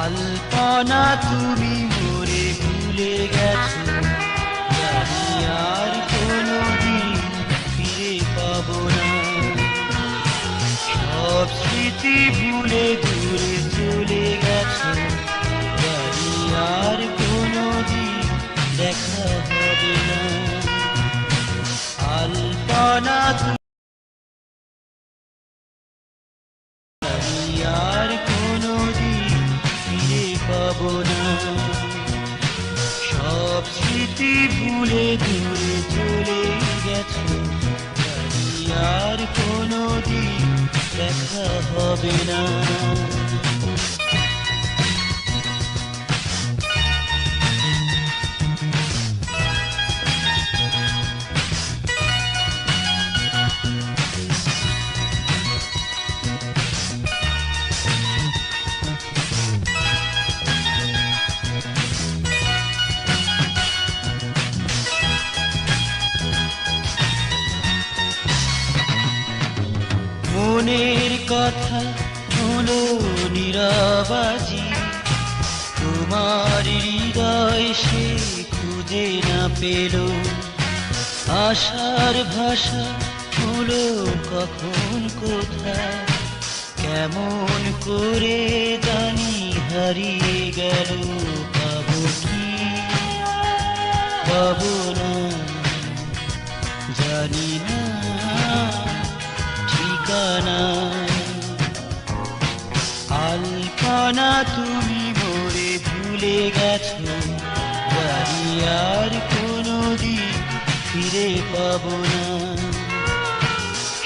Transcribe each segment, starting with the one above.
আলপনা তুমি মোরে ভুলে গেছো। জানি আর কোনোদিন ফিরে পাবো না। সব স্মৃতি ভুলে দূরে চলে গেছো। জানি আর কোনোদিন দেখা হবে না। আলপনা হবে না মনের কথা হলো নিরাবাজি। তোমার হৃদয় সে খুঁজে না পেল। আশার ভাষা হলো কখন কোথায়, কেমন করে জানি হারিয়ে গেল, পাবো কি? পাবো না, জানি না। ঠিকানা আলপনা তুমি মোরে ভুলে গেছো, জানি আর কোনোদিন ফিরে পাবো না।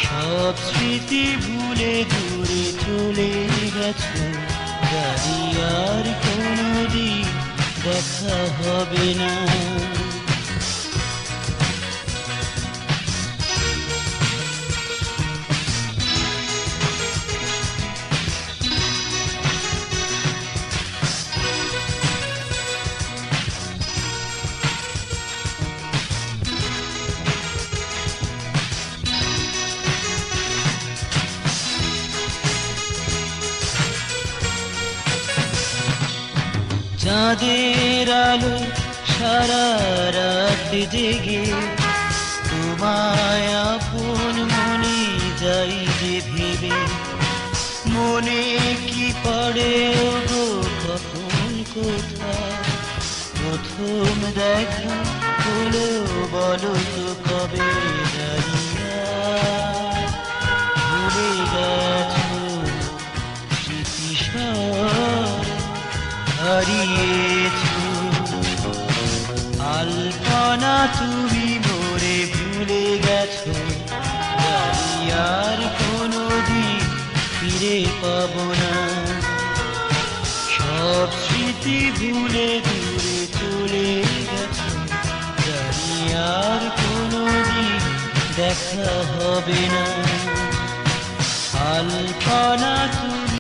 সব স্মৃতি ভুলে দূরে চলে গেছো, জানি আর কোনোদিন দেখা হবে না। চাঁদের আলো সারা রাত জেগে, তোমায় আপন মনে যাই যে ভেবে। মনে কি পড়ে গো কখন কোথায়? প্রথম দেখা হলো বলো তো কবে? আলপনা তুমি মোরে ভুলে গেছো। আর কোনোদিন ফিরে পাবো না। সব স্মৃতি ভুলে দূরে চলে গেছো। আর কোনোদিন দেখা হবে না। আলপনা তুমি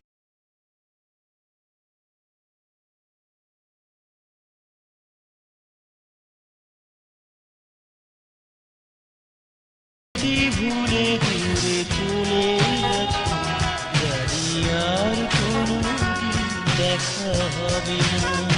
জানি আর কোনোদিন দেখা হবে না